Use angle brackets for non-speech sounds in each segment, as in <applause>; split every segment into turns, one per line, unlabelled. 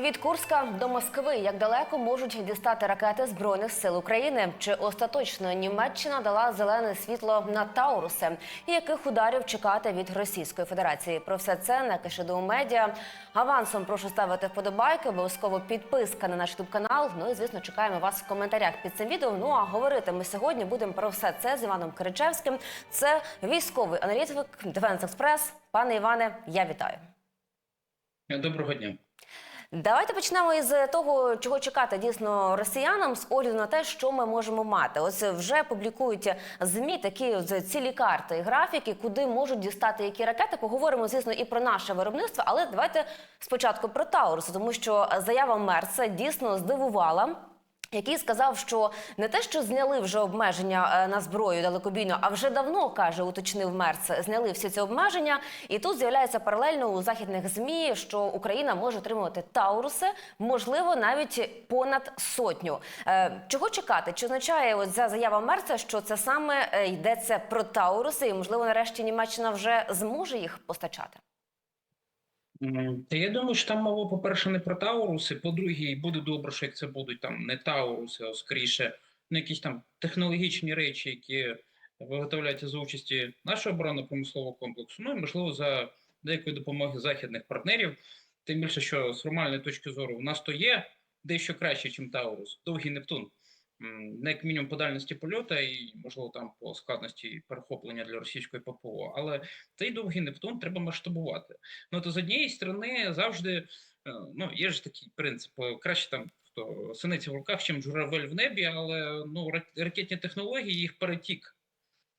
Від Курська до Москви як далеко можуть дістати ракети збройних сил України? Чи остаточно Німеччина дала зелене світло на Тауруси? І яких ударів чекати від Російської Федерації? Про все це на Кишиду медіа. Авансом прошу ставити вподобайки, обов'язково підписка на наш ютуб канал. Ну і звісно, чекаємо вас в коментарях під цим відео. Ну а говорити ми сьогодні будемо про все це з Іваном Киричевським. Це військовий аналітик Дефенс Експрес. Пане Іване, я вітаю.
Доброго дня.
Давайте почнемо із того, чого чекати дійсно росіянам з огляду на те, що ми можемо мати. Ось вже публікують змі такі цілі карти і графіки, куди можуть дістати які ракети. Поговоримо, звісно, і про наше виробництво. Але давайте спочатку про Таурус, тому що заява Мерса дійсно здивувала. Який сказав, що не те, що зняли вже обмеження е, на зброю далекобійну, а вже давно каже, уточнив Мерц, зняли всі ці обмеження. І тут з'являється паралельно у західних змі, що Україна може отримувати тауруси, можливо, навіть понад сотню. Е, Чого чекати? Чи означає от ця заява Мерца, що це саме е, йдеться про тауруси, і можливо, нарешті Німеччина вже зможе їх постачати?
Я думаю, що там мова, по-перше, не про Тауруси, по-друге, буде добре, що як це будуть там не Тауруси, а скоріше ну, якісь там технологічні речі, які виготовляються за участі нашого оборонно-промислового комплексу, ну і можливо за деякої допомоги західних партнерів. Тим більше, що з формальної точки зору у нас то є дещо краще, ніж Таурус, довгий Нептун. Не як мінімум по дальності польоту і, можливо, там по складності перехоплення для російської ППО. Але цей довгий Нептун треба масштабувати. Ну то з однієї сторони завжди е, ну є ж такий принцип: е, краще там хто синиці в руках, чим журавель в небі, але ну ракетні технології їх перетік.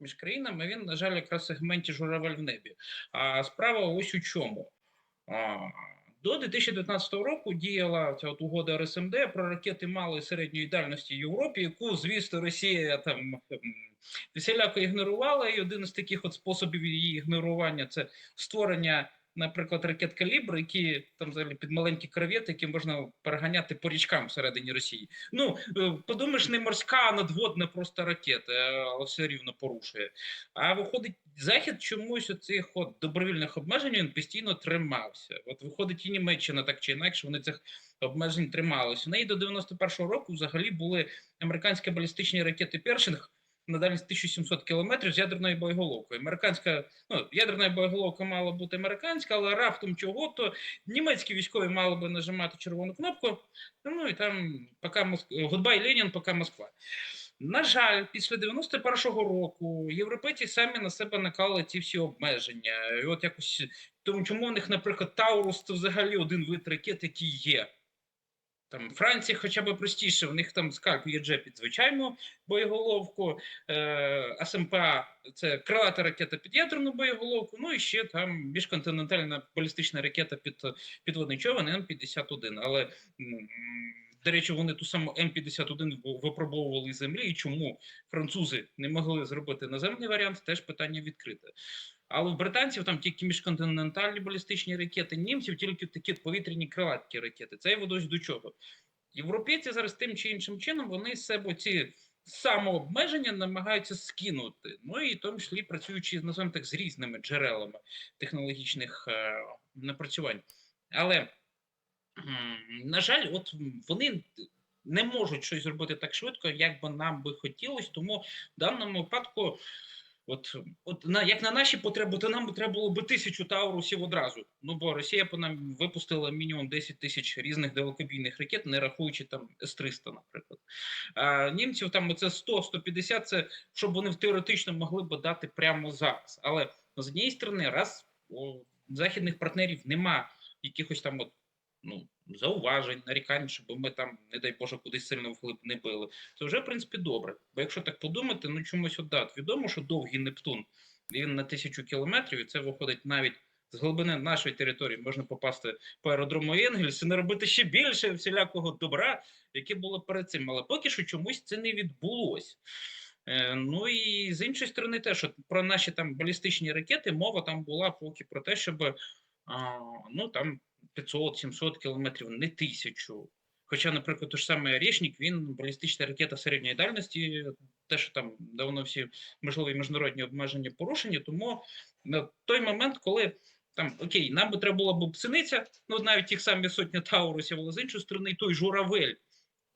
Між країнами він, на жаль, якраз в сегменті журавель в небі. А справа ось у чому. А, До 2019 року діяла ця от угода РСМД про ракети малої середньої дальності Європі, яку, звісно, Росія там ем, всіляко ігнорувала. І один із таких от способів її ігнорування це створення, наприклад, ракет калібр, які там взагалі під маленькі корвети, які можна переганяти по річкам всередині Росії. Ну е, подумаєш, не морська, а надводна просто ракета, е, але все рівно порушує. А виходить, захід чомусь оцих от добровільних обмежень він постійно тримався. От виходить, і Німеччина так чи інакше вони цих обмежень трималися. У неї до 91-го року взагалі були американські балістичні ракети Першинг на дальність 1700 кілометрів з ядерною боєголовкою. Американська ну ядерна боєголовка мала бути американська, але раптом чого то німецькі військові мали би нажимати червону кнопку. Ну і там поки Моск... Гудбай Ленін, поки Москва. На жаль, після 91-го року європейці самі на себе накали ці всі обмеження. І от якось тому, чому у них, наприклад, Таурус це взагалі один вид ракет, який є. Там Франції хоча б простіше, у них там скальп ЄДЖ під звичайну боєголовку, е, СМПА це крилата ракета під ядерну боєголовку, ну і ще там міжконтинентальна балістична ракета під підводний човен М-51. Але до речі, вони ту саму М-51 випробовували з землі. І чому французи не могли зробити наземний варіант, теж питання відкрите. Але в британців там тільки міжконтинентальні балістичні ракети, німців тільки такі повітряні крилаткі ракети. Це ведуть до чого? Європейці зараз тим чи іншим чином вони з себе ці самообмеження намагаються скинути. Ну і в тому числі працюючи називаємо так з різними джерелами технологічних е, напрацювань. Але на жаль, от вони не можуть щось зробити так швидко, як би нам би хотілося. Тому в даному випадку. От, от на як на наші потреби, то нам треба було би тисячу таурусів одразу. Ну бо Росія по нам випустила мінімум 10 тисяч різних далекобійних ракет, не рахуючи там С-300, наприклад. А німців там оце 100-150, це щоб вони теоретично могли би дати прямо зараз. Але з однієї сторони, раз у західних партнерів нема якихось там от ну зауважень, нарікань, щоб ми там, не дай Боже, кудись сильно вглиб не били. Це вже в принципі добре. Бо якщо так подумати, ну чомусь от відомо, що довгий Нептун він на тисячу кілометрів, і це виходить навіть з глибини нашої території. Можна попасти по аеродрому Енгельс і не робити ще більше всілякого добра, яке було перед цим. Але поки що чомусь це не відбулося. Е, Ну і з іншої сторони, теж от про наші там балістичні ракети мова там була поки про те, щоб а, ну там 500-700 кілометрів, не тисячу. Хоча, наприклад, той ж самий Орєшнік, він балістична ракета середньої дальності, те, що там давно всі можливі міжнародні обмеження порушені, тому на той момент, коли Там окей, нам би треба була б псиниця, ну навіть тих самих сотня Таурусів, але з іншої сторони, той журавель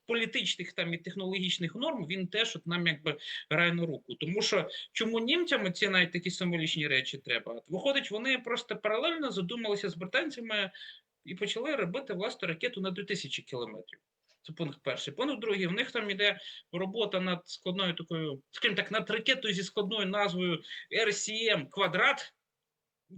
політичних там і технологічних норм, він теж от нам якби грає на руку. Тому що чому німцям ці навіть такі символічні речі треба? Виходить, вони просто паралельно задумалися з британцями і почали робити власну ракету на 2000 кілометрів. Це пункт перший. Пункт другий, в них там іде робота над складною такою, скажімо так, над ракетою зі складною назвою RCM квадрат.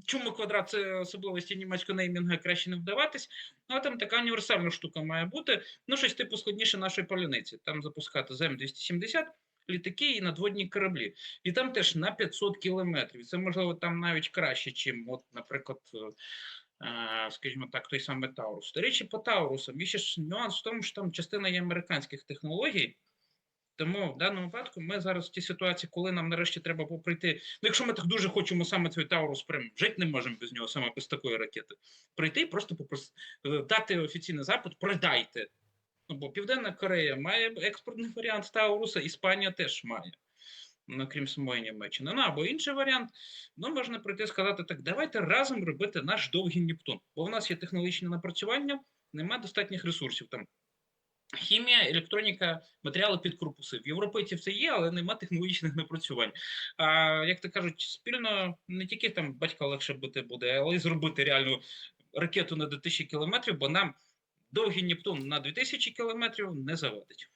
Чому квадрат це особливості німецького неймінга краще не вдаватись, але там така універсальна штука має бути. Ну, щось типу складніше нашої паляниці. Там запускати ЗМ-270, літаки і надводні кораблі. І там теж на 500 кілометрів. Це можливо там навіть краще, чим, от, наприклад, скажімо так, той самий Таурус. До речі, по Таурусам є ще ж нюанс в тому, що там частина є американських технологій. Тому в даному випадку ми зараз в тій ситуації, коли нам нарешті треба прийти. Ну, якщо ми так дуже хочемо саме цей Таурус прям жити не можемо без нього, саме без такої ракети, прийти і просто попрос... е, дати офіційний запит, продайте. Ну, бо Південна Корея має експортний варіант Тауруса, Іспанія теж має. Ну, крім самої Німеччини. Ну або інший варіант, ну можна прийти і сказати так: давайте разом робити наш довгий Нептун. Бо в нас є технологічні напрацювання, немає достатніх ресурсів там. Хімія, електроніка, матеріали під корпуси. В європейців це є, але нема технологічних напрацювань. А як то кажуть, спільно не тільки там батька легше бути буде, але й зробити реальну ракету на 2000 кілометрів, бо нам довгий Нептун на 2000 кілометрів не завадить.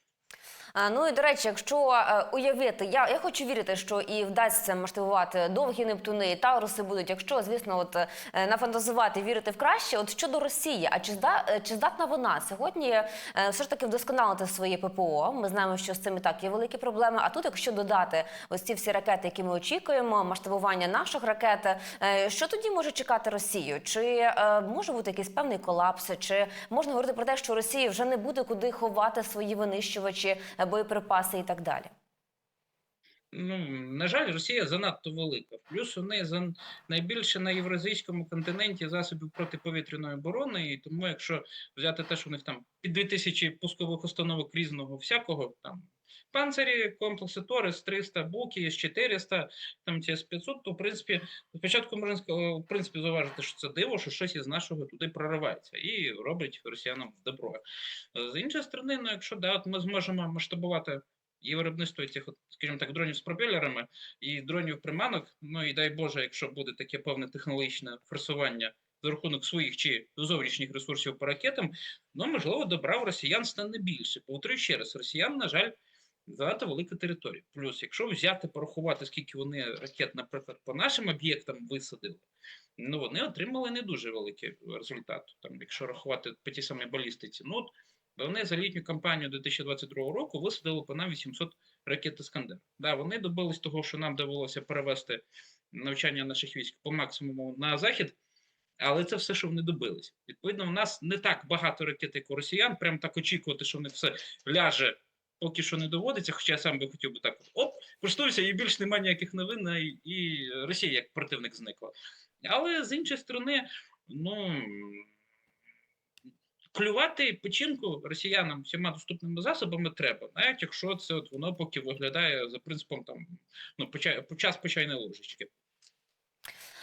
Ну і до речі, якщо е, уявити, я, я хочу вірити, що і вдасться масштабувати довгі Нептуни, і Тауруси будуть, якщо, звісно, от е, нафантазувати, вірити в краще. От щодо Росії, а чи зда е, чи здатна вона сьогодні все ж таки вдосконалити своє ППО? Ми знаємо, що з цим і так є великі проблеми. А тут, якщо додати ось ці всі ракети, які ми очікуємо, масштабування наших ракет, що тоді може чекати Росію? Чи може бути якийсь певний колапс? Чи можна говорити про те, що Росії вже не буде куди ховати свої винищувачі? Боєприпаси і так далі.
Ну, на жаль, Росія занадто велика. Плюс неї за найбільше на євразійському континенті засобів протиповітряної оборони. І тому, якщо взяти те, що у них там під 2000 пускових установок різного всякого, там панцирі, комплекси Торис 300, Буки, С400, там ці С500, то в принципі спочатку можна в принципі зауважити, що це диво, що щось із нашого туди проривається і робить росіянам добро. З іншої сторони, ну якщо да, от ми зможемо масштабувати і виробництво цих, скажімо так, дронів з пропелерами і дронів приманок. Ну і дай Боже, якщо буде таке певне технологічне форсування за рахунок своїх чи зовнішніх ресурсів по ракетам, ну можливо, добра в росіян стане більше. Повторюю ще раз, росіян, на жаль, занадто велика територія. Плюс, якщо взяти порахувати, скільки вони ракет, наприклад, по нашим об'єктам висадили, ну вони отримали не дуже великий результат. Там, якщо рахувати по тій самій балістиці, ну от вони за літню кампанію 2022 року висадили по нам 800 ракет Іскандер. Да, вони добились того, що нам довелося перевести навчання наших військ по максимуму на захід, але це все, що вони добились. Відповідно, у нас не так багато ракет, як у росіян. Прям так очікувати, що в них все ляже. Поки що не доводиться, хоча я сам би хотів би так оп, користуюся, і більш немає ніяких новин, і, і Росія як противник зникла. Але з іншої сторони, ну клювати печінку росіянам всіма доступними засобами треба, навіть якщо це от воно поки виглядає за принципом там ну по, час по чайної ложечки.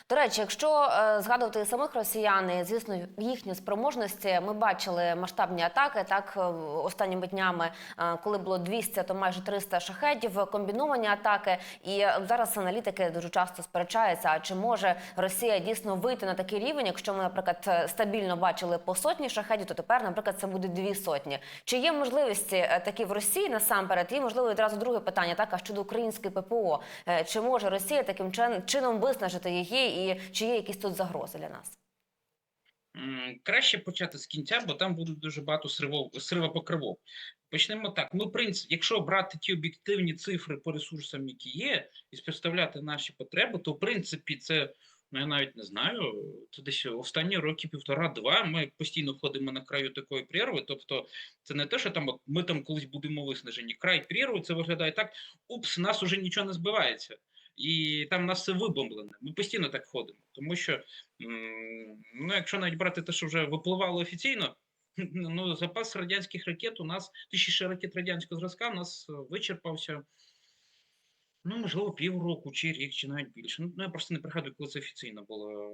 До речі, якщо е, згадувати самих росіян, і, звісно, їхні спроможності, ми бачили масштабні атаки. Так е, останніми днями, е, коли було 200, то майже 300 шахедів, комбіновані атаки. І зараз аналітики дуже часто сперечаються, а чи може Росія дійсно вийти на такий рівень, якщо ми, наприклад, стабільно бачили по сотні шахедів, то тепер, наприклад, це буде дві сотні. Чи є можливості такі в Росії насамперед? І можливо відразу друге питання, так а щодо української ППО, чи може Росія таким чин- чином виснажити її, і чи є якісь тут загрози для нас?
Краще почати з кінця, бо там буде дуже багато сривов, срива покривок. Почнемо так. Ну, принцип, якщо брати ті об'єктивні цифри по ресурсам, які є, і співставляти наші потреби, то в принципі це. Ну, я навіть не знаю. Це десь останні роки півтора-два. Ми постійно ходимо на краю такої прірви. Тобто, це не те, що там от ми там колись будемо виснажені. Край прірви це виглядає так: упс, нас уже нічого не збивається. І там нас все вибомблене. Ми постійно так ходимо. Тому що, ну, якщо навіть брати те, що вже випливало офіційно, <laughs> ну, запас радянських ракет у нас, тисячі ракет радянського зразка у нас е, вичерпався. Ну, можливо, півроку, чи рік, чи навіть більше. Ну, я просто не пригадую, коли це офіційно було е,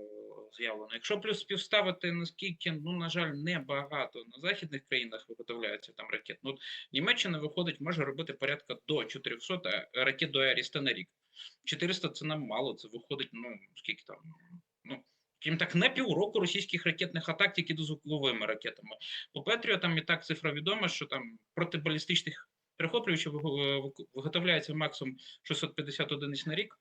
з'явлено. Якщо плюс співставити, наскільки, ну, на жаль, небагато на західних країнах виготовляється там ракет. Ну, Німеччина виходить, може робити порядка до 400 ракет до Аріста на рік. 400 це нам мало, це виходить, ну, скільки там, ну, Крім так, на півроку російських ракетних атак тільки дозвуковими ракетами. По Петріотам і так цифра відома, що там протибалістичних перехоплювачів виго- виго- виготовляється максимум 650 одиниць на рік.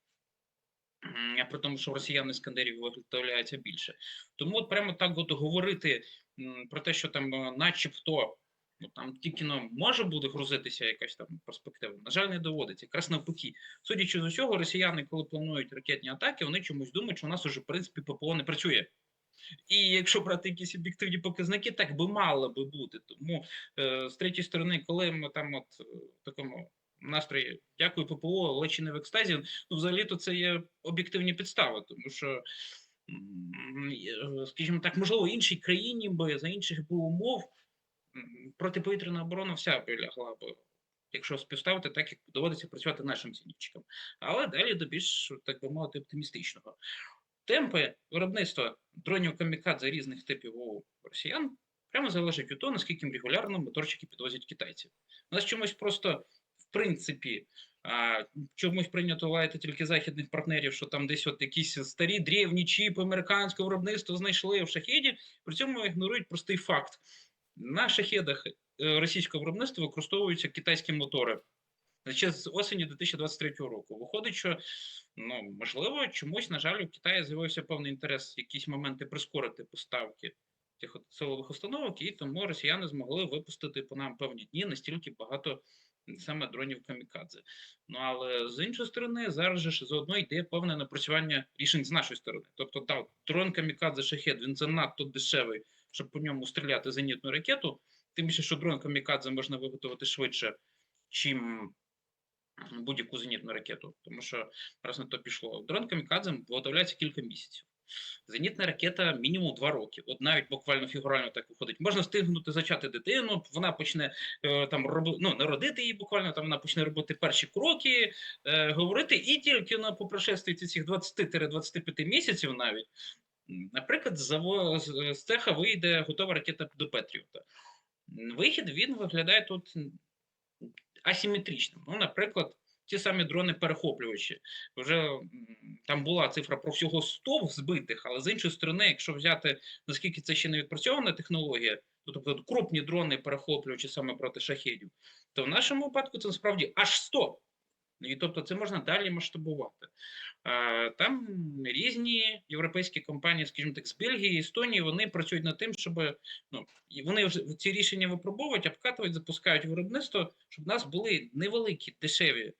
При тому, що росіян іскандерів виготовляється більше. Тому от прямо так от говорити про те, що там е, начебто ну, там тільки ну, може буде грузитися якась там перспектива, на жаль, не доводиться. Якраз навпаки. Судячи з усього, росіяни, коли планують ракетні атаки, вони чомусь думають, що у нас уже, в принципі, ППО не працює. І якщо брати якісь об'єктивні показники, так би мало би бути. Тому е, з третьої сторони, коли ми там от е, в такому настрої дякую ППО, але чи не в екстазі, ну взагалі-то це є об'єктивні підстави, тому що, е, скажімо так, можливо, в іншій країні би за інших умов протиповітряна оборона вся би лягла би. Якщо співставити, так як доводиться працювати нашим зенітчикам. Але далі до більш, так би мовити, оптимістичного. Темпи виробництва дронів камікадзе різних типів у росіян прямо залежать від того, наскільки регулярно моторчики підвозять китайців. У нас чомусь просто, в принципі, а, чомусь прийнято лаяти тільки західних партнерів, що там десь от якісь старі древні чіпи американського виробництва знайшли в шахеді, при цьому ігнорують простий факт. На шахедах е, російського виробництва використовуються китайські мотори. Ще з осені 2023 року. Виходить, що ну можливо, чомусь, на жаль, у Китаї з'явився певний інтерес в якісь моменти прискорити поставки цих силових установок, і тому росіяни змогли випустити по нам певні дні настільки багато саме дронів камікадзе. Ну але з іншої сторони, зараз же ж заодно йде певне напрацювання рішень з нашої сторони. Тобто, так, дрон камікадзе шахет він занадто дешевий, щоб по ньому стріляти зенітну ракету. Тим більше, що дрон камікадзе можна виготовити швидше, чим будь-яку зенітну ракету, тому що раз на то пішло. Дрон камікадзе виготовляється кілька місяців. Зенітна ракета мінімум два роки. От навіть буквально фігурально так виходить. Можна встигнути зачати дитину, вона почне е, там роби, ну, народити її буквально, там вона почне робити перші кроки, е, говорити, і тільки на по прошестві цих 20-25 місяців навіть, наприклад, з, цеха вийде готова ракета до Петріота. Вихід він виглядає тут асиметричним. Ну, наприклад, ті самі дрони-перехоплювачі. Вже там була цифра про всього 100 збитих, але з іншої сторони, якщо взяти наскільки це ще не відпрацьована технологія, то, тобто крупні дрони перехоплювачі саме проти шахедів, то в нашому випадку це насправді аж 100. І тобто це можна далі масштабувати. Е, Там різні європейські компанії, скажімо так, з Бельгії, Естонії, вони працюють над тим, щоб ну, вони ці рішення випробовують, обкатують, запускають виробництво, щоб в нас були невеликі, дешеві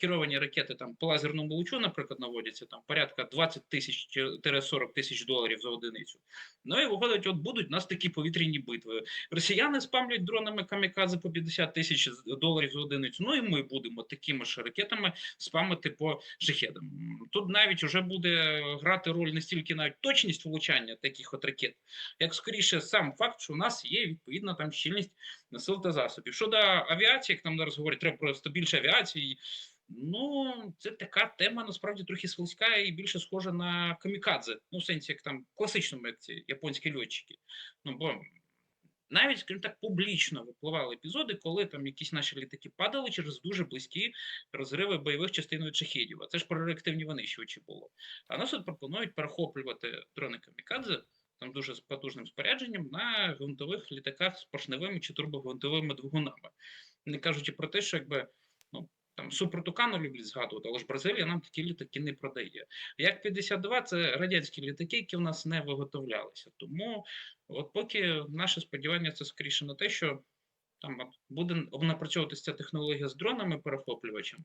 керовані ракети там по лазерному лучу, наприклад, наводяться там порядка 20 тисяч чи 40 тисяч доларів за одиницю. Ну і виходить, от будуть у нас такі повітряні битви. Росіяни спамлять дронами камікадзе по 50 тисяч доларів за одиницю. Ну і ми будемо такими ж ракетами спамити по шахедам. Тут навіть вже буде грати роль не стільки навіть точність влучання таких от ракет, як скоріше сам факт, що у нас є відповідна там щільність сил та засобів. Щодо авіації, як там зараз говорять, треба просто більше авіації. Ну, це така тема насправді трохи свильська і більше схожа на камікадзе. Ну, в сенсі, як там класичному, ці японські льотчики. Ну, бо навіть, скажімо так, публічно випливали епізоди, коли там якісь наші літаки падали через дуже близькі розриви бойових частин від шахідів. Це ж про реактивні винищувачі було. А нас тут пропонують перехоплювати дрони камікадзе там дуже з потужним спорядженням на гвинтових літаках з поршневими чи турбогвинтовими двигунами. Не кажучи про те, що якби ну там супротукану люблять згадувати, але ж Бразилія нам такі літаки не продає. Як 52 це радянські літаки, які в нас не виготовлялися. Тому от поки наше сподівання це скоріше на те, що там от буде напрацьовуватися технологія з дронами перехоплювачами,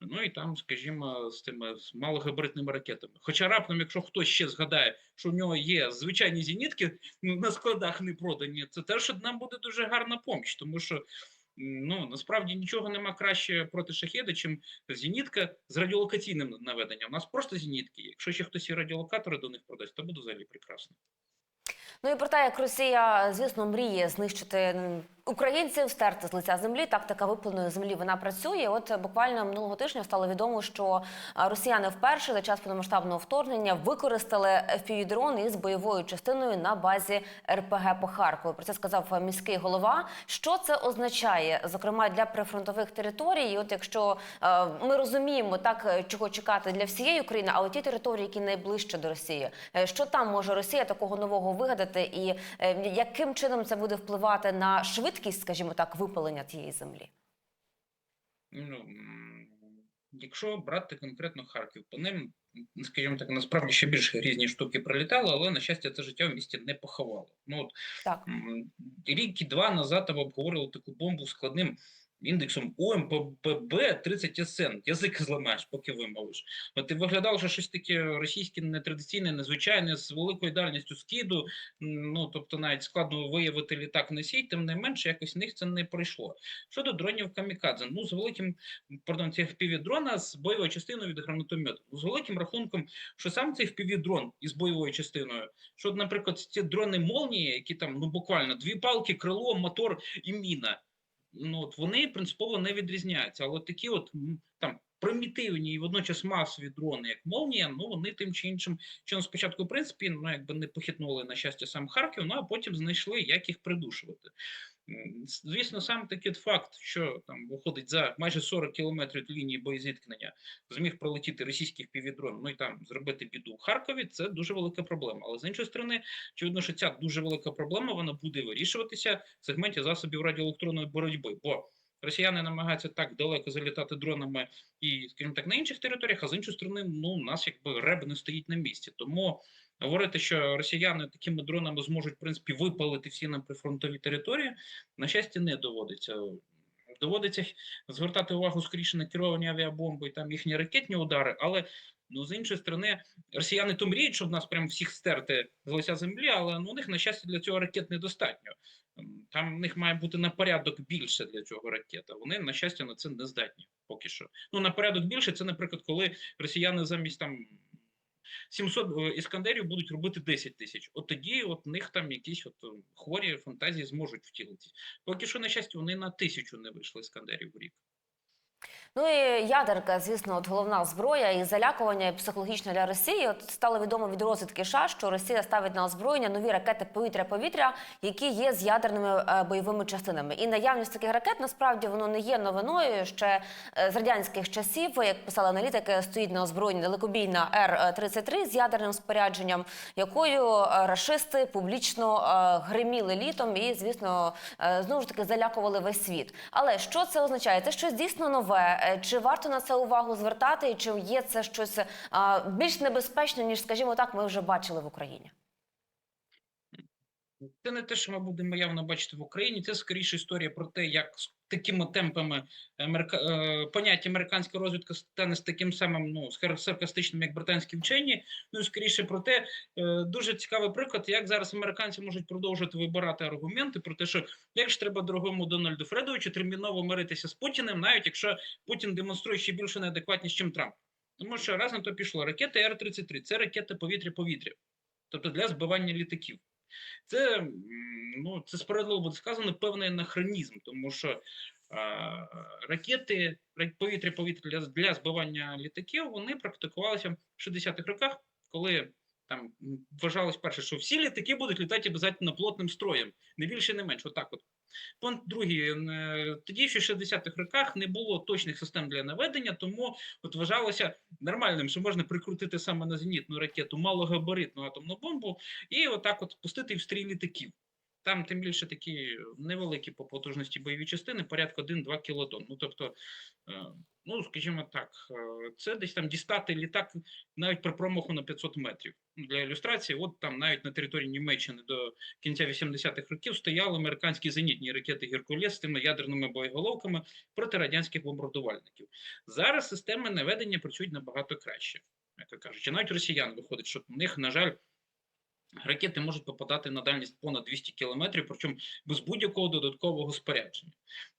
ну і там, скажімо, з тими з малогабаритними ракетами. Хоча раптом, якщо хтось ще згадає, що в нього є звичайні зенітки ну, на складах не продані, це теж нам буде дуже гарна поміч, тому що. Ну насправді нічого нема краще проти шахеда, чим зенітка з радіолокаційним наведенням. У нас просто зенітки. Якщо ще хтось і радіолокатори до них продасть, то буде взагалі прекрасно.
Ну і про те, як Росія, звісно, мріє знищити Українців стерти з лиця землі, тактика випаленої землі вона працює. От буквально минулого тижня стало відомо, що е, росіяни вперше за час повномасштабного вторгнення використали FPV-дрон із бойовою частиною на базі РПГ по Харкову. Про це сказав міський голова. Що це означає, зокрема для прифронтових територій? І От якщо е, ми розуміємо так, е, чого чекати для всієї України, але ті території, які найближче до Росії, що там може Росія такого нового вигадати, і яким чином це буде впливати на швидкість, скажімо так, випалення тієї землі?
Ну, якщо брати конкретно Харків, по ним, скажімо так, насправді ще більше різні штуки прилітали, але на щастя це життя в місті не поховало. Ну от
Так.
рік і два назад там обговорили таку бомбу складним індексом ОМПБ 30 СН. Язик зламаєш, поки вимовиш. От і виглядало, що щось таке російське нетрадиційне, незвичайне, з великою дальністю скиду. Ну тобто навіть складно виявити літак носій, тим не менше, якось в них це не пройшло. Щодо дронів камікадзе, ну з великим пардон, цих дрона з бойовою частиною від гранатомету. З великим рахунком, що сам цей дрон із бойовою частиною, що, наприклад, ці дрони молнії, які там ну буквально дві палки, крило, мотор і міна. Ну от вони принципово не відрізняються. Але такі, от там примітивні і водночас масові дрони, як молнія, ну вони тим чи іншим чином спочатку, в принципі, ну якби не похитнули на щастя сам Харків, ну а потім знайшли, як їх придушувати. Звісно, сам такий факт, що там виходить за майже 40 кілометрів від лінії боєзіткнення, зміг пролетіти російський півдрон, ну і там зробити біду в Харкові, це дуже велика проблема. Але з іншої сторони, очевидно, що ця дуже велика проблема вона буде вирішуватися в сегменті засобів радіоелектронної боротьби. Бо росіяни намагаються так далеко залітати дронами і, скажімо так, на інших територіях, а з іншої сторони, ну у нас якби реб не стоїть на місці. Тому говорити, що росіяни такими дронами зможуть в принципі випалити всі нам прифронтові території, на щастя, не доводиться. Доводиться звертати увагу скоріше на керовані авіабомби і там їхні ракетні удари, але ну з іншої сторони, росіяни то мріють, щоб нас прям всіх стерти з лиця землі, але ну, у них на щастя для цього ракет недостатньо. М, Там в них має бути на порядок більше для цього ракета. Вони на щастя на це не здатні поки що. Ну на порядок більше це, наприклад, коли росіяни замість там 700 е, іскандерів будуть робити 10 тисяч. От тоді от в них там якісь от е, хворі фантазії зможуть втілитись. Поки що, на щастя, вони на тисячу не вийшли іскандерів в рік.
Ну і ядерка, звісно, от головна зброя і залякування і психологічне для Росії. От стало відомо від розвідки США, що Росія ставить на озброєння нові ракети повітря-повітря, які є з ядерними е, бойовими частинами. І наявність таких ракет насправді воно не є новиною. Ще е, з радянських часів, як писали аналітики, стоїть на озброєнні далекобійна Р-33 з ядерним спорядженням, якою е, рашисти публічно гриміли літом і, звісно, знову ж таки залякували весь світ. Але що це означає? Це щось дійсно нове. Е, Чи варто на це увагу звертати? Чи є це щось е, більш небезпечне, ніж, скажімо так, ми вже бачили в Україні?
Це не те, що ми будемо явно бачити в Україні. Це скоріше історія про те, як такими темпами америка... е, поняття американська розвідка стане з таким самим ну саркастичним, як британські вчені. Ну і скоріше про те, е, дуже цікавий приклад, як зараз американці можуть продовжувати вибирати аргументи про те, що як ж треба дорогому Дональду Фредовичу терміново миритися з Путіним, навіть якщо Путін демонструє ще більшу неадекватність, ніж Трамп. Тому що раз на то пішло ракети Р-33, це ракети повітря-повітря, тобто для збивання літаків. Це ну це справедливо буде сказано певний анахронізм, тому що а, ракети повітря-повітря для, для збивання літаків вони практикувалися в 60-х роках, коли там вважалось перше, що всі літаки будуть літати обов'язково плотним строєм, не більше, не менше. Отак от. Пункт другий. Тоді ще в 60-х роках не було точних систем для наведення, тому от вважалося нормальним, що можна прикрутити саме на зенітну ракету малогабаритну атомну бомбу і отак от пустити в стрій літаків. Там тим більше такі невеликі по потужності бойові частини, порядка 1-2 кілотон. Ну тобто, е, ну скажімо так, е, це десь там дістати літак навіть при промаху на 500 метрів. Ну, Для ілюстрації, от там навіть на території Німеччини до кінця 80-х років стояли американські зенітні ракети Геркулес з тими ядерними боєголовками проти радянських бомбардувальників. Зараз системи наведення працюють набагато краще. Як кажучи, навіть росіян виходить, що в них, на жаль, Ракети можуть попадати на дальність понад 200 кілометрів, причому без будь-якого додаткового спорядження.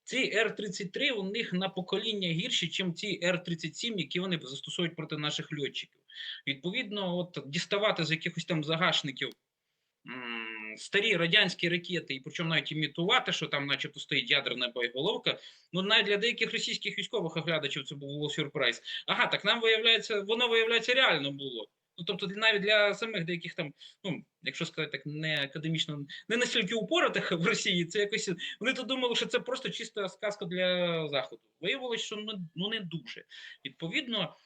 Ці Р-33 у них на покоління гірші, ніж ці Р-37, які вони застосують проти наших льотчиків. Відповідно, от діставати з якихось там загашників м, старі радянські ракети, і причому навіть імітувати, що там, начебто, стоїть ядерна боєголовка. Ну, навіть для деяких російських військових оглядачів це було сюрприз. Ага, так нам виявляється, воно виявляється реально було. Ну, тобто, навіть для самих деяких там, ну, якщо сказати так, не академічно, не настільки упоротих в Росії, це якось вони то думали, що це просто чиста сказка для заходу. Виявилось, що ну, ну не дуже. Відповідно,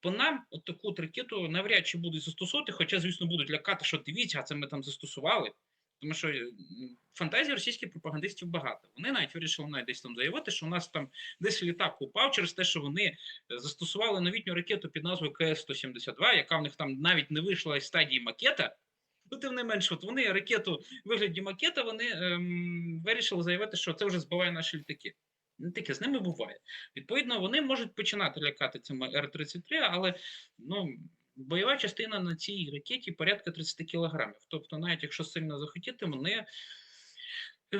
по нам от таку ракету навряд чи будуть застосовувати, хоча, звісно, будуть лякати, що дивіться, а це ми там застосували. Тому що фантазії російських пропагандистів багато. Вони навіть вирішили навіть десь там заявити, що у нас там десь літак упав через те, що вони е, застосували новітню ракету під назвою КС-172, яка в них там навіть не вийшла із стадії макета. Ну, тим не менш, от вони ракету в вигляді макета вони ем, вирішили заявити, що це вже збиває наші літаки. Не таке з ними буває. Відповідно, вони можуть починати лякати цими Р-33, але ну, бойова частина на цій ракеті порядка 30 кілограмів. Тобто, навіть якщо сильно захотіти, вони. е,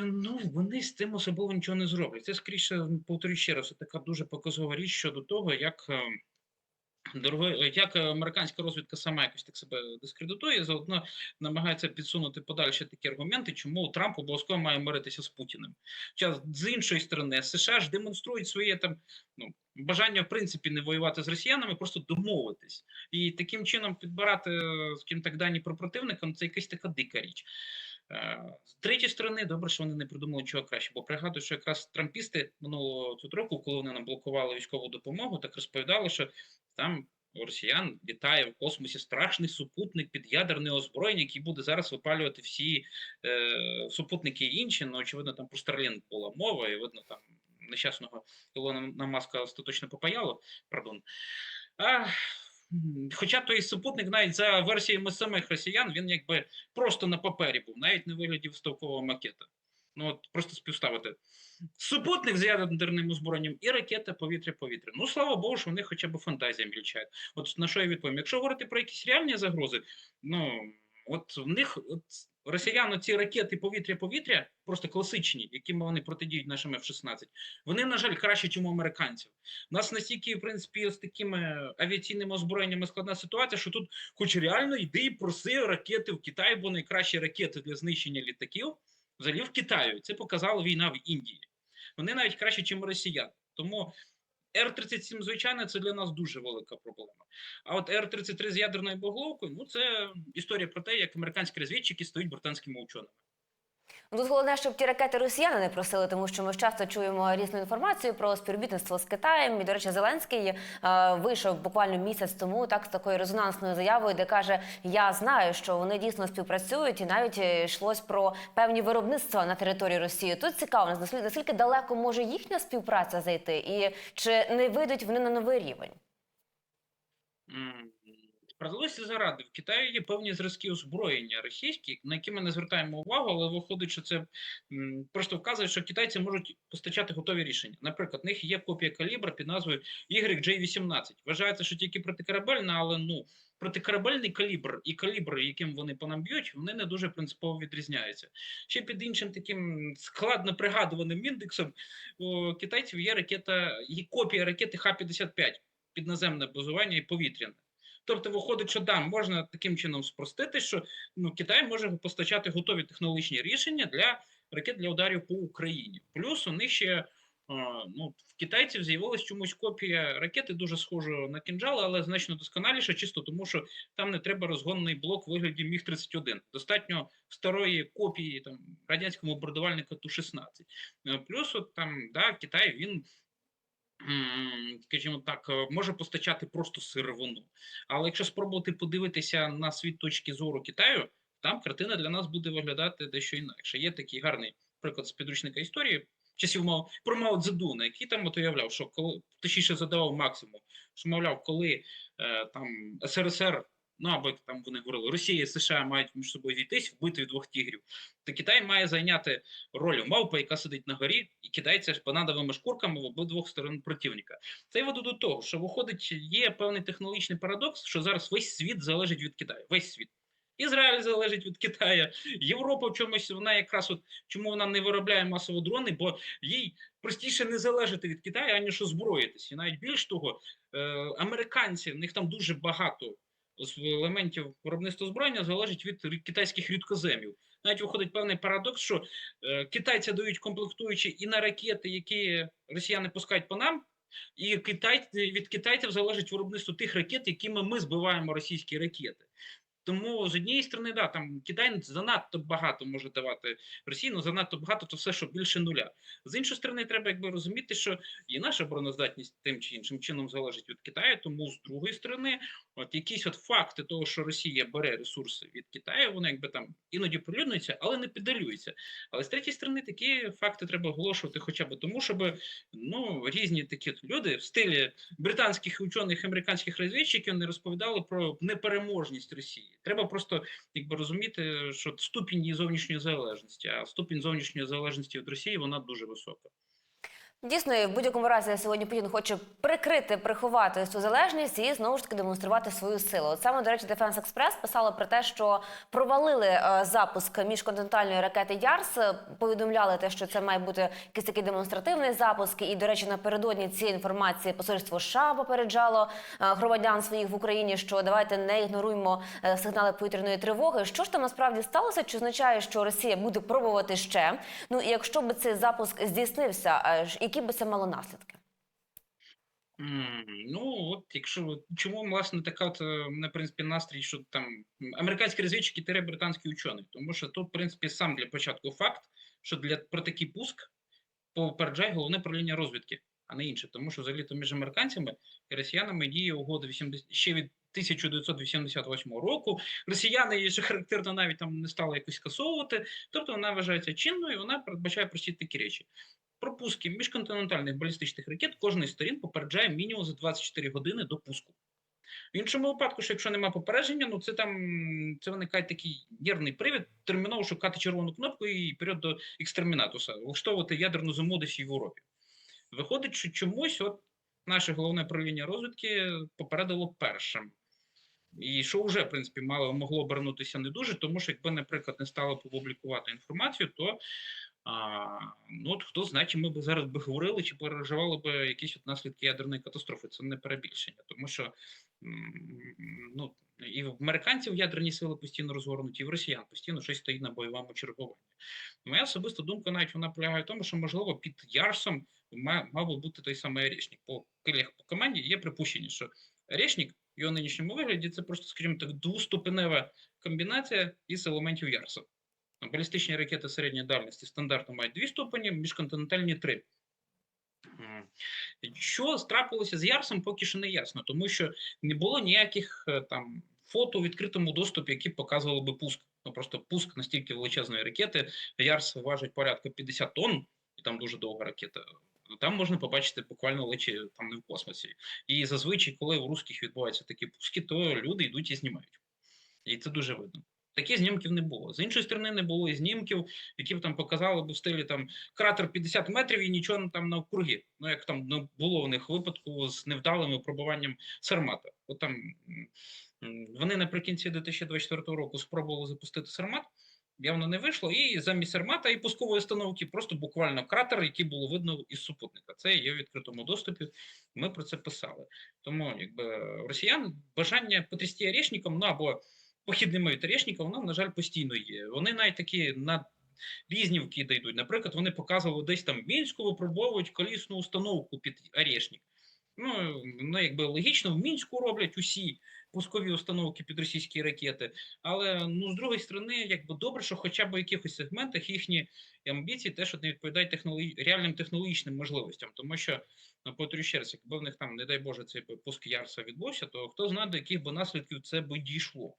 Ну, вони з цим особливо нічого не зроблять. Це скоріше, повторюю ще раз, така дуже показова річ щодо того, як е, як американська розвідка сама якось так себе дискредитує, заодно намагається підсунути подальші такі аргументи, чому Трамп обов'язково має миритися з Путіним. Час з іншої сторони, США ж демонструють своє там ну бажання в принципі не воювати з росіянами, просто домовитись, і таким чином підбирати, е, скажімо так, дані про противника. Ну, це якась така дика річ. Е, З третьої сторони, добре, що вони не придумали чого краще, бо пригадую, що якраз трампісти минулого тут року, коли вони нам блокували військову допомогу, так розповідали, що там у росіян літає в космосі страшний супутник під ядерне озброєння, який буде зараз випалювати всі е, супутники інші. Ну, очевидно, там про Starlink була мова, і видно, там нещасного Ілона Маска остаточно попаяло. Пардон. А, хоча той супутник, навіть за версіями самих росіян, він якби просто на папері був, навіть не вигляді вставкового макета. Ну, от просто співставити. Супутник з ядерним озброєнням і ракета повітря-повітря. Ну, слава Богу, що вони хоча б фантазія мільчають. От на що я відповім? Якщо говорити про якісь реальні загрози, ну от в них от, росіян ці ракети повітря-повітря, просто класичні, якими вони протидіють нашим F-16, вони, на жаль, краще, ніж у американців. У нас настільки, в принципі, з такими авіаційними озброєннями складна ситуація, що тут, хоч реально, йди і проси ракети в Китай, бо найкращі ракети для знищення літаків взагалі в Китаю. Це показала війна в Індії. Вони навіть краще, ніж росіяни. Тому Р-37, звичайно, це для нас дуже велика проблема. А от Р-33 з ядерною боголовкою, ну це історія про те, як американські розвідчики стають британськими ученими.
Ну, Тут головне, щоб ті ракети росіяни не просили, тому що ми часто чуємо різну інформацію про співробітництво з Китаєм. І, до речі, Зеленський е, вийшов буквально місяць тому так з такою резонансною заявою, де каже: Я знаю, що вони дійсно співпрацюють, і навіть е, йшлось про певні виробництва на території Росії. Тут цікаво, наскільки, далеко може їхня співпраця зайти, і чи не вийдуть вони на новий рівень?
М, Справедливості заради, в Китаї є певні зразки озброєння російські, на які ми не звертаємо увагу, але виходить, що це просто вказує, що китайці можуть постачати готові рішення. Наприклад, в них є копія калібра під назвою YJ-18. Вважається, що тільки протикорабельна, але ну протикорабельний калібр і калібр, яким вони по нам б'ють, вони не дуже принципово відрізняються. Ще під іншим таким складно пригадуваним індексом у китайців є ракета, є копія ракети Х-55 підназемне базування і повітряне. Тобто, виходить, що да, можна таким чином спростити, що ну, Китай може постачати готові технологічні рішення для ракет для ударів по Україні. Плюс у них ще ну, в китайців з'явилась чомусь копія ракети, дуже схожа на кінжал, але значно досконаліша, чисто тому, що там не треба розгонний блок вигляді Міг 31 Достатньо старої копії там радянського бомбардувальника Ту-16. Е, Плюс, от там да, Китай він скажімо так, е, може постачати просто сировину. Але якщо спробувати подивитися на світ точки зору Китаю, там картина для нас буде виглядати дещо інакше. Є такий гарний приклад з підручника історії часів мав про Мао Цзедуна, який там от уявляв, що коли точніше задавав максимум, що мовляв, коли е, там СРСР. Ну, або як там вони говорили, Росія і США мають між собою зійтись в битві двох тігрів. То Китай має зайняти роль мавпи, яка сидить на горі і кидається банановими шкурками в обидвох сторон противника. Це веду до того, що виходить, є певний технологічний парадокс, що зараз весь світ залежить від Китаю. Весь світ. Ізраїль залежить від Китаю, Європа в чомусь вона якраз от чому вона не виробляє масово дрони, бо їй простіше не залежати від Китаю, аніж озброїтися. І навіть більш того, е, американці в них там дуже багато елементів виробництва озброєння залежить від китайських рідкоземів. Навіть виходить певний парадокс, що е, китайці дають комплектуючі і на ракети, які росіяни пускають по нам, і Китай, від китайців залежить виробництво тих ракет, якими ми збиваємо російські ракети. Тому з однієї сторони, да, там Китай занадто багато може давати Росії, ну занадто багато, то все, що більше нуля. З іншої сторони, треба якби розуміти, що і наша обороноздатність тим чи іншим чином залежить від Китаю. Тому з другої сторони, от якісь от факти того, що Росія бере ресурси від Китаю, вони якби там іноді прилюднуються, але не піддалюються. Але з третьої сторони, такі факти треба оголошувати, хоча б тому, щоб ну різні такі люди в стилі британських учених, американських розвідчиків не розповідали про непереможність Росії. Треба просто якби розуміти, що ступінь зовнішньої залежності, а ступінь зовнішньої залежності від Росії вона дуже висока.
Дійсно, і в будь-якому разі сьогодні Путін хоче прикрити, приховати цю залежність і знову ж таки демонструвати свою силу. От саме, до речі, Defense Express писало про те, що провалили е, запуск міжконтинентальної ракети Ярс. Повідомляли те, що це має бути якийсь такий демонстративний запуск. І, до речі, напередодні цієї інформації посольство США попереджало е, громадян своїх в Україні, що давайте не ігноруємо е, сигнали повітряної тривоги. Що ж там насправді сталося? Чи означає, що Росія буде пробувати ще? Ну і якщо б цей запуск здійснився, е, ж які би це мало наслідки?
М, Ну, от якщо чому власне така е, принципі, настрій, що там американські розвідчики тире британські учені, тому що тут, в принципі, сам для початку факт, що для про такий пуск попереджає головне правління розвідки, а не інше, тому що взагалі то між американцями і росіянами діє угода 80, ще від 1988 року. Росіяни її що характерно навіть там не стали якось скасовувати, тобто вона вважається чинною, і вона передбачає прості такі речі. Про пуски міжконтинентальних балістичних ракет кожної сторін попереджає мінімум за 24 години до пуску. В іншому випадку, що якщо немає попередження, ну це там це виникає такий нервний привід, терміново шукати червону кнопку і перед до екстермінатуса, влаштовувати ядерну зиму десь в Європі. Виходить, що чомусь от наше головне правління розвідки попередило першим. І що вже, в принципі, мало могло обернутися не дуже, тому що якби, наприклад, не стало публікувати інформацію, то а, ну от хто знає, чи ми б зараз би говорили, чи переживали б якісь от наслідки ядерної катастрофи. Це не перебільшення, тому що ну, і в американців ядерні сили постійно розгорнуті, і в росіян постійно щось стоїть на бойовому чергуванні. Моя особиста думка навіть вона полягає в тому, що можливо під Ярсом мав би бути той самий Орешник. По крилях по команді є припущення, що Орешник в його нинішньому вигляді це просто, скажімо так, двоступенева комбінація із елементів Ярса. Балістичні ракети середньої дальності стандартно мають дві ступені, міжконтинентальні три. Що трапилося з Ярсом, поки що не ясно, тому що не було ніяких е, там фото у відкритому доступі, які показували би пуск. Ну просто пуск настільки величезної ракети. Ярс важить порядка 50 тонн, і там дуже довга ракета. Там можна побачити буквально лечі там не в космосі. І зазвичай, коли у русських відбуваються такі пуски, то люди йдуть і знімають. І це дуже видно. Таких знімків не було. З іншої сторони, не було і знімків, які б там показали б в стилі там кратер 50 метрів і нічого там навкруги. Ну як там ну, було у них випадку з невдалим випробуванням Сармата. От там вони наприкінці 2024 року спробували запустити Сармат. Явно не вийшло, і замість Сармата і пускової установки просто буквально кратер, який було видно із супутника. Це є в відкритому доступі. Ми про це писали. Тому якби росіян бажання потрясти орешником, ну або похідними від орешника, воно, на жаль, постійно є. Вони навіть такі на різні вкиди йдуть. Наприклад, вони показували десь там в Мінську випробовують колісну установку під орешник. Ну, ну, якби логічно, в Мінську роблять усі пускові установки під російські ракети. Але ну, з другої сторони, якби добре, що хоча б в якихось сегментах їхні амбіції теж не відповідають технологі... реальним технологічним можливостям. Тому що, ну, повторю ще раз, якби в них там, не дай Боже, цей пуск Ярса відбувся, то хто знає, до яких би наслідків це би дійшло.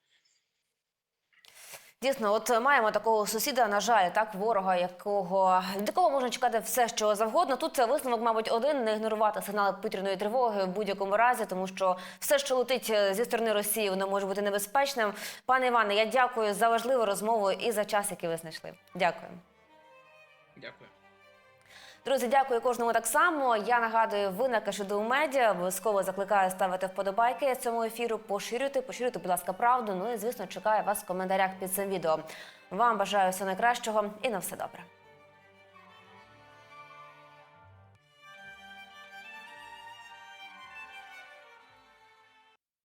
Дійсно, от маємо такого сусіда, на жаль, так ворога, якого від якого можна чекати все, що завгодно. Тут це висновок, мабуть, один не ігнорувати сигнали повітряної тривоги в будь-якому разі, тому що все, що летить е, зі сторони Росії, воно може бути небезпечним. Пане Іване, я дякую за важливу розмову і за час, який ви знайшли. Дякую.
Дякую.
Друзі, дякую кожному так само. Я нагадую, ви на Кашиду Медіа. Обов'язково закликаю ставити вподобайки цьому ефіру. Поширюйте, поширюйте, будь ласка, правду. Ну і звісно, чекаю вас в коментарях під цим відео. Вам бажаю всього найкращого і на все добре.